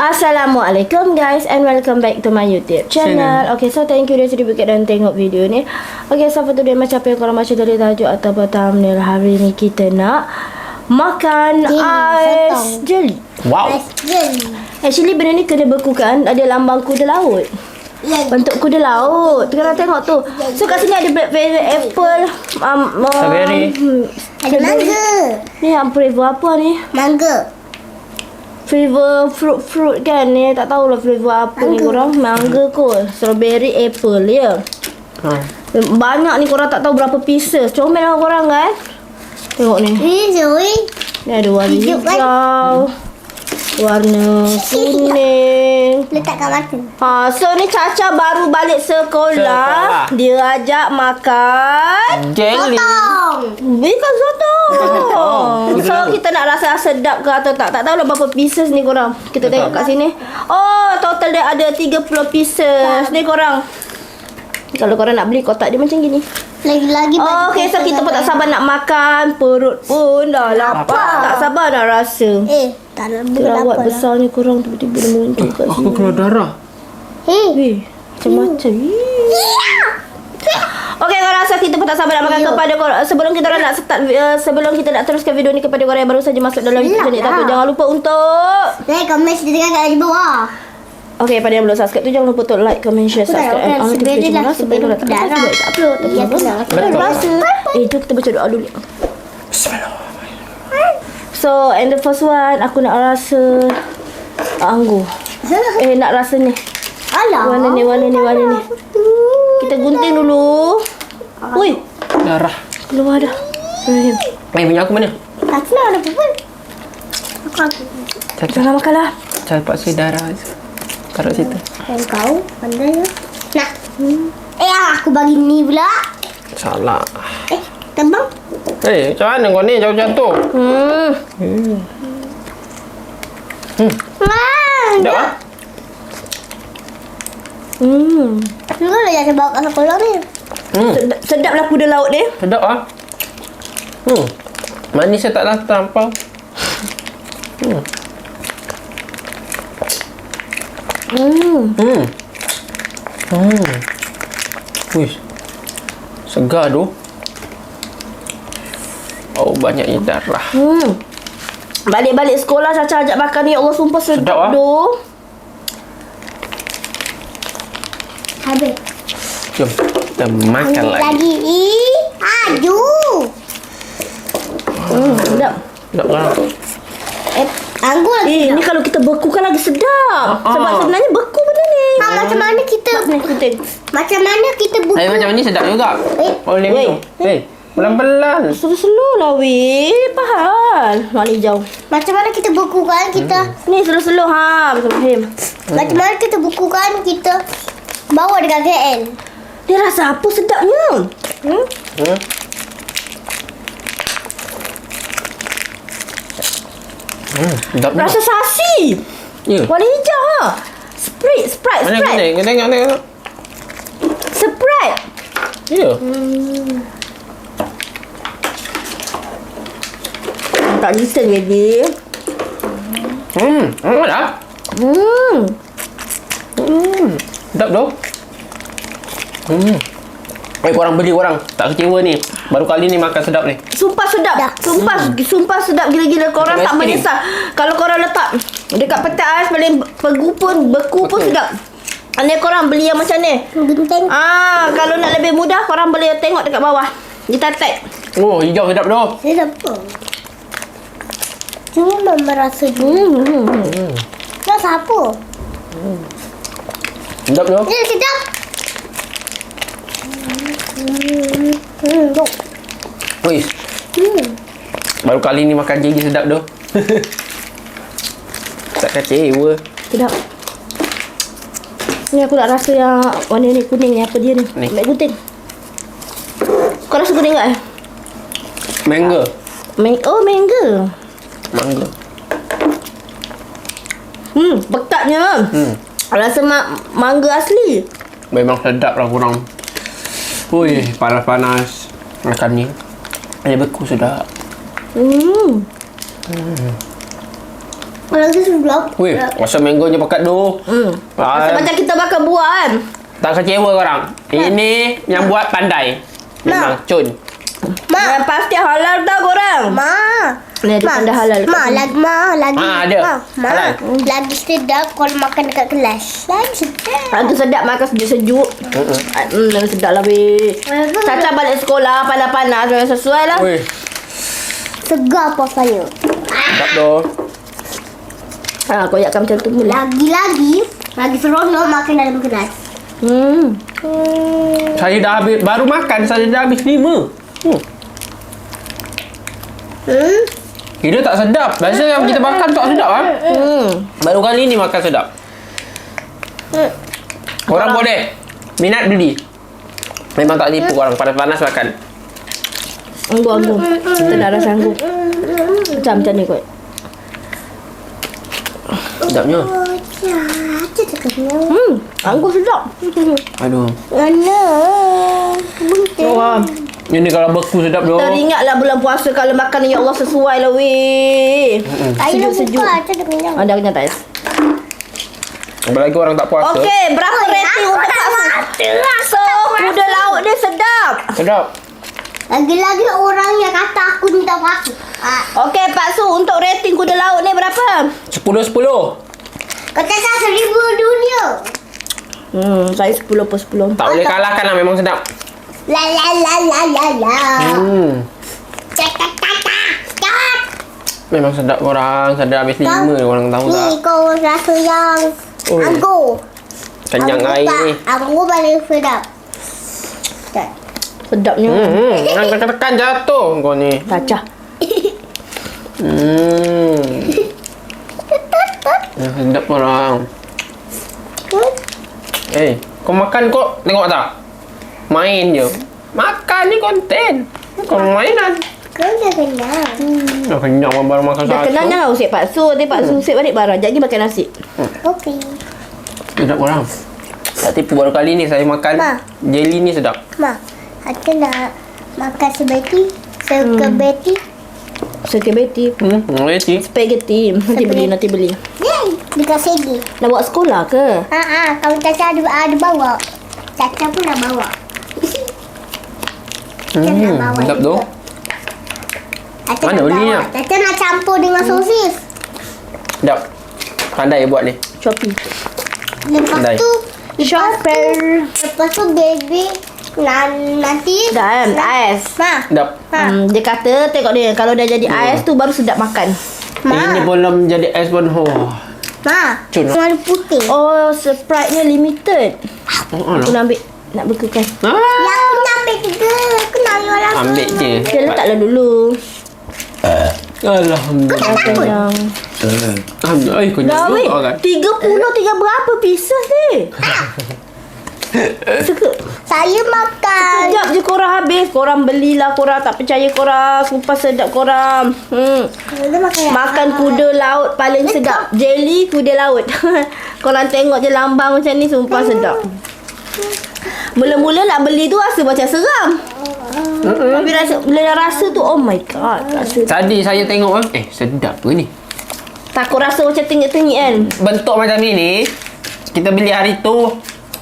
Assalamualaikum guys and welcome back to my YouTube channel. Channel. Okay, so thank you dah sudi buka dan tengok video ni. Okay, so for today macam apa yang korang baca dari tajuk atau thumbnail hari ni kita nak makan Jelly, ais sotong. jelly. Wow. Jelly. Actually benda ni kena bekukan ada lambang kuda laut. Bentuk kuda laut. Korang tengok tu. So kat sini ada blackberry apple um, um, Strawberry. Ada mangga. Ni yang flavor apa ni? Mangga. Flavor fruit-fruit kan ni Tak tahulah flavor apa ni Mangga. korang Mangga kot Strawberry apple ya Ha. Banyak ni korang tak tahu berapa pieces Comel lah korang kan Tengok ni. Ni ada warna Hijau kan? Warna kuning Letak kat mata. Ha, so ni Caca baru balik sekolah. Sekolah. Dia ajak makan Jelly. Potong. Bukan sotong. Sotong. So kita nak rasa sedap ke atau tak. Tak tahulah berapa pieces ni korang. Kita tengok kat sini. Oh, total dia ada 30 pieces. Ni korang. Kalau korang nak beli kotak dia macam gini. Lagi-lagi Oh, okay, so kita pun tak sabar nak makan. Perut pun dah lapar. Lapar. Tak sabar nak rasa. Eh, tak nak apa lah. besar ni korang tiba-tiba dia muncul kat Aku sini. keluar darah. Weh, macam-macam. Okey, korang rasa kita pun tak sabar nak makan Yo. kepada korang. Sebelum kita nak start, uh, sebelum kita nak teruskan video ni kepada korang yang baru saja masuk dalam YouTube channel Yelah. Tato, jangan lupa untuk... Like, comment, share, tekan kat di bawah. Okey, pada yang belum subscribe tu jangan lupa untuk like, comment, share, subscribe. on Sebelum lah, bell supaya sebelum tak kita upload. Tak Ya, apa. benar. Betul. Rasa. Eh, jom kita baca doa dulu. So, and the first one, aku nak rasa anggur. Eh, nak rasa ni. Alah. Warna ni, warna ni, warna ni. Kita gunting dulu. Ui, Darah. keluar dah. Eh, Eh, punya aku mana? Tak senang ada apa-apa. Aku aku. Caca. Jangan makan lah. Paksa darah. Taruh situ. Yang kau, pandai ya. Nak. Eh, aku bagi ni pula. Salah. Eh, tembang. Eh, macam mana kau ni jatuh-jatuh? Hmm. Ah, Sedap ah? Hmm. Lu lah jangan bawa kat sekolah ni. Hmm. Sedap, sedap lah kuda laut ni. Sedap ah. Hmm. Manis tak lah terlampau. Hmm. Hmm. Hmm. Hmm. Wih. Segar tu. Oh, banyaknya darah. Hmm. Balik-balik sekolah Caca ajak makan ni. Ya Allah sumpah sedap, Sedap, ah. tu. Habis. Jom, kita makan Ambil lagi. lagi. Ih, aju. Hmm, sedap. Sedap lah. Eh, anggur lagi. Eh, ni kalau kita bekukan lagi sedap. Ah. Sebab sebenarnya beku benda ni. Ha, macam mana kita macam mana kita buka Eh, macam ni sedap juga. Eh, Boleh weh. minum. Eh, pelan-pelan. Slow-slow lah weh. Pahal. Warna hijau. macam mana kita bukukan kita Ni slow-slow ha. Betul Fahim. macam mana kita bukukan kita bawa dekat KL. Dia rasa apa sedapnya? Hmm? Hmm. Hmm, sedap juga. Rasa sasi. Ya. Warna hijau ha. Sprite, Sprite, Mana Sprite. kita tengok tengok. Sprite. Ya. Tak listen baby. Hmm, hmm dah. Hmm. Hmm, sedap tu. Hmm. Eh, korang beli korang. Tak kecewa ni. Baru kali ni makan sedap ni. Sumpah sedap. Dah. Sumpah sumpah sedap gila-gila korang Macam tak menyesal. Kalau korang letak dekat peti ais paling pegu pun beku pun Betul. sedap. Ni korang beli yang macam ni. Genteng. Ah, kalau nak lebih mudah korang boleh tengok dekat bawah. Dia tag. Oh, hijau sedap tu. Sedap? Cuma mama rasa dulu. Hmm. hmm, hmm. Hmm. Rasa apa? Sedap tu. Eh, sedap. Hmm, hmm. Wih, Hmm. baru kali ni makan jeli sedap tu. tak kecewa. Sedap. Ni aku nak rasa yang warna ni kuning ni apa dia ni? Ni. Ambil gunting. Kau rasa kuning tak? eh? Mango. Mang oh, mangga. Hmm, bekatnya. Hmm. Rasa ma- mangga asli. Memang sedap lah korang. Ui, panas-panas. Makan ni. Ada beku sedap. Hmm. Lagi sedap. Weh, rasa mangonya pekat tu. Hmm. Ah, Rasa macam kita makan buah kan. tak kecewa korang. Ini yang buat pandai. Memang cun. Ma. Yang pasti halal tau korang. Ma. Ni ada tanda halal. Ma, lagi ma, lagi. Ah, ada. Ma, ma. Halal. Lagi sedap kalau makan dekat kelas. Lagi sedap. Lagi sedap makan sejuk-sejuk. Mm-mm. Hmm, lagi sedap lah weh. Caca balik sekolah panas-panas sesuai lah. Weh, Segar rasanya. sedap tu. Ha, koyakkan macam tu mula. Lagi-lagi. Lagi seronok makan dalam kelas. Hmm. Hmm. Saya dah habis, baru makan saya dah habis lima. Hmm. Hmm. Kira tak sedap. Biasa yang kita makan tak sedap ah. Hmm. Baru kali ni makan sedap. Korang boleh minat beli. Memang tak tipu korang panas-panas makan. Anggu, anggu. Kita dah rasa anggu. Macam macam ni kot. Sedapnya. Oh. Hmm. Anggu sedap. Aduh. Mana? Bunting. Orang. Ini kalau beku sedap tu. Teringatlah bulan puasa kalau makan ya Allah sesuai lah weh. Sejuk-sejuk. buka. Caca dah kenyang. Ada kenyang tak? Apalagi orang tak puasa. Okey, berapa rating untuk Pak Su? So, kuda laut dia sedap. Sedap. Lagi-lagi orang yang kata aku ni tak puasa. Ah. Okey, Pak Su, untuk rating kuda laut ni berapa? 10-10. Kata saya seribu dunia. Hmm, saya 10 per 10. Tak boleh kalahkan lah memang sedap. La la la la la la. Hmm. Memang sedap korang. Sedap habis lima korang tahu tak? Ni kau rasa yang Oh. anggur. Kenyang air ni. Anggur paling sedap. Sedapnya. Hmm, hmm. Jangan tekan-tekan jatuh kau ni. Cacah. Hmm. Sedap korang. Eh, kau makan kau tengok tak? Main je. Makan ni konten. Kau mainan. Kau dah kenyang. Dah kenyang orang baru makan Dah satu. kenal jangan usik Pak Su. Nanti Pak Su usik balik barang. Pergi makan nasi. Okey. Sedap korang. Tak tipu baru kali ni saya makan Ma. jelly ni sedap. Ma, aku nak makan spaghetti. Spaghetti. Spaghetti. Hmm, boleh sih. Spaghetti. Nanti beli, nanti beli. Yeay, dekat sini. Nak buat sekolah ke? Ha ah, kamu Caca ada ada bawa. Caca pun nak bawa. Hmm, sedap tu. Mana belinya? bawa. Caca nak campur dengan sosis. Sedap. Pandai buat ni. Shopee. Lepas Pandai. tu, Shopee. lepas tu baby na, nanti Dah kan? Ais. Ma, Sedap. ha, Hmm, dia kata tengok dia kalau dah jadi ais tu baru sedap makan. ma, Ini belum jadi ais pun. Oh. ma. Cun. Warna putih. Oh, Sprite-nya limited. Oh, Aku nak ambil nak bekukan. Ah. Ya, aku nak ambil juga. Aku nak ambil orang Ambil je. Dia letaklah dulu. Alhamdulillah. Dah kenyang. Alhamdulillah. Ay, kau Dah weh. kan? 30 tiga berapa pieces ni? Suka. Saya makan. Sekejap je korang habis. Korang belilah korang tak percaya korang. Sumpah sedap korang. Hmm. Dia makan Makan kuda laut paling sedap. Jelly kuda laut. korang tengok je lambang macam ni sumpah sedap. Mula-mula nak beli tu rasa macam seram. Tapi rasa, bila dah rasa tu oh my god. Rasa Tadi saya tengok eh sedap ke ni? takut rasa macam tengik-tengik kan. Bentuk macam ni ni kita beli hari tu.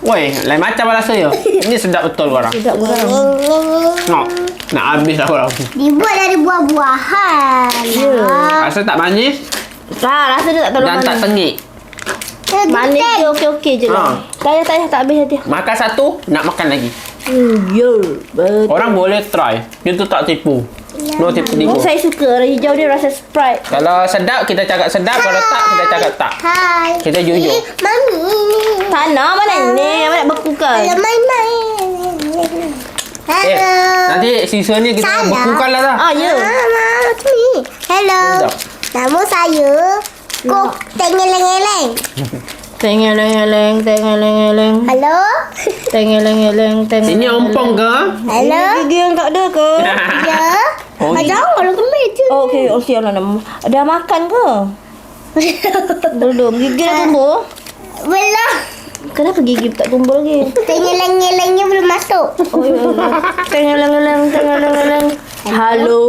Woi, lain macam lah rasa ya. Ini sedap betul korang. Sedap korang. Nak nak habis lah korang. Dibuat dari buah-buahan. Ya. Rasa tak manis Ha, rasa dia tak terlalu dan tak manis. tengik. Eh, Manis gudeg. je okey-okey je lah. Ha. Tak payah, tak payah, tak habis nanti. Makan satu, nak makan lagi. Hmm, ya. Betul. Orang boleh try. Dia tu tak tipu. No tipu-tipu. Oh, saya suka warna hijau dia rasa Sprite. Kalau sedap, kita cakap sedap. Kalau tak, kita cakap tak. Hai. Kita jujur. Eh, Mami. Tanah mana ni? Mana nak bekukan? Hello, main-main. Hello. Eh, nanti sisa ni kita Salah. bekukan lah dah. Ah, ya. Mama, ni. Hello. Nama saya Kok Tengeleng-eleng. Tengeleng-eleng, tengeleng-eleng. Hello. Tengeleng-eleng, tengeleng. Ini ompong ke? Hello. Gigi yang tak ada ke? Ya. Oh, Ah, jangan kalau ke meja. Oh, okey. Oh, siap lah. nak- Dah makan ke? Belum. Gigi dah tumbuh? Belum. Kenapa gigi tak tumbuh lagi? Tengeleng-elengnya belum masuk. Oh, ya. Tengeleng-eleng, tengeleng-eleng. Halo?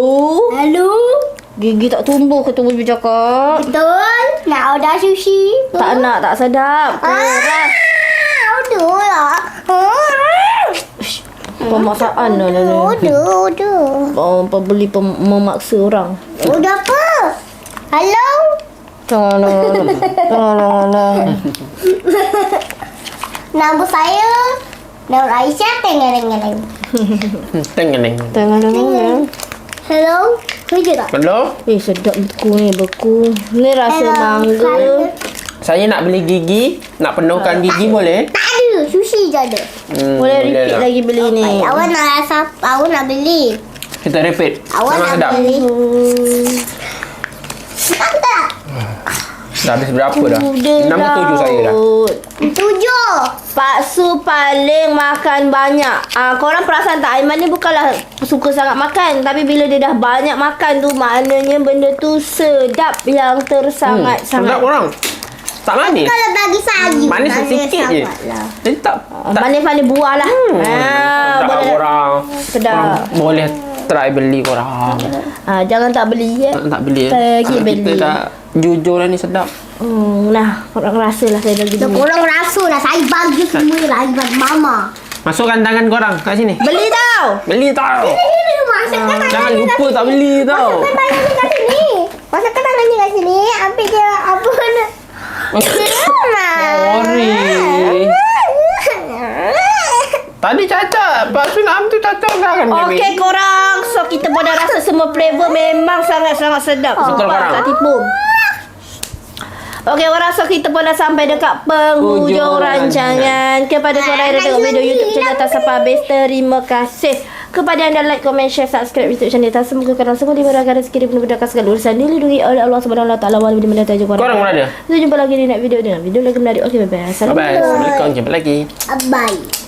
Hello. Gigi tak tumbuh kata Bibi cakap. Betul. Nak order sushi. Tak nak, tak sedap. Keras. Ah, order lah. Ah. Pemaksaan lah ni. Order, order. Oh, pembeli pem, memaksa orang. Order apa? Hello? Jangan. Nama saya Nur Aisyah Hmm, ni. Jangan, jangan. Hello? Kerja tak? Hello? Eh, sedap beku ni, beku. Ni rasa mangga. Saya nak beli gigi, nak penuhkan gigi boleh? Tak ada. Sushi je ada. Hmm, Boleh repeat lah. lagi beli ni. Awak nak rasa Awak nak beli Kita repeat. Awak Memang nak sedap. beli Sedap tak? Dah habis berapa dah? Nama tujuh saya dah. Tujuh Pak Su paling makan banyak. Ah, korang perasan tak Aiman ni bukanlah suka sangat makan, tapi bila dia dah banyak makan tu maknanya benda tu sedap yang tersangat Hmm, sedap sangat. orang. Tak manis. Kalau bagi sayur Manis sikit je. lah. Jadi tak Ah, tak Manis-manis buah lah. Hmm, Ah, sedap boleh. orang. Sedap. Korang boleh try beli korang. Ah, jangan tak beli ya. Tak, tak beli. Pergi Ah, Kita beli. Jujur lah ni sedap. Hmm, nah, korang rasa lah saya bagi Dah dulu. korang rasa lah Saya bagi semua lah Saya bagi mama Masukkan tangan korang kat sini. Beli tau. Beli tau. Masukkan tangan Jangan ni kat lupa sini. tak beli tau. Masukkan tangan ni kat sini Masukkan tangan ni kat sini Ambil dia Apa nak Sorry. Tadi cacat. Pak Su nak ambil tu cacat kan? Okey korang. So kita pun dah rasa semua flavor memang sangat-sangat sedap. Betul, Sumpah, korang. Tak tipu. Okey orang so kita pun dah sampai dekat penghujung Hujung rancangan. Kepada korang yang dah tengok video YouTube channel tak sampai habis. Terima kasih. Kepada anda like, comment, share, subscribe YouTube channel tak Semoga korang semua dimudahkan rezeki dan dimudahkan segala urusan Dilindungi oleh Allah Subhanahu Wa Taala Walaupun di mana saja korang Korang berada? Kita jumpa lagi di next video dengan video lagi menarik. Okey bye bye. Bye-bye. Assalamualaikum. Assalamualaikum. Jumpa lagi. Bye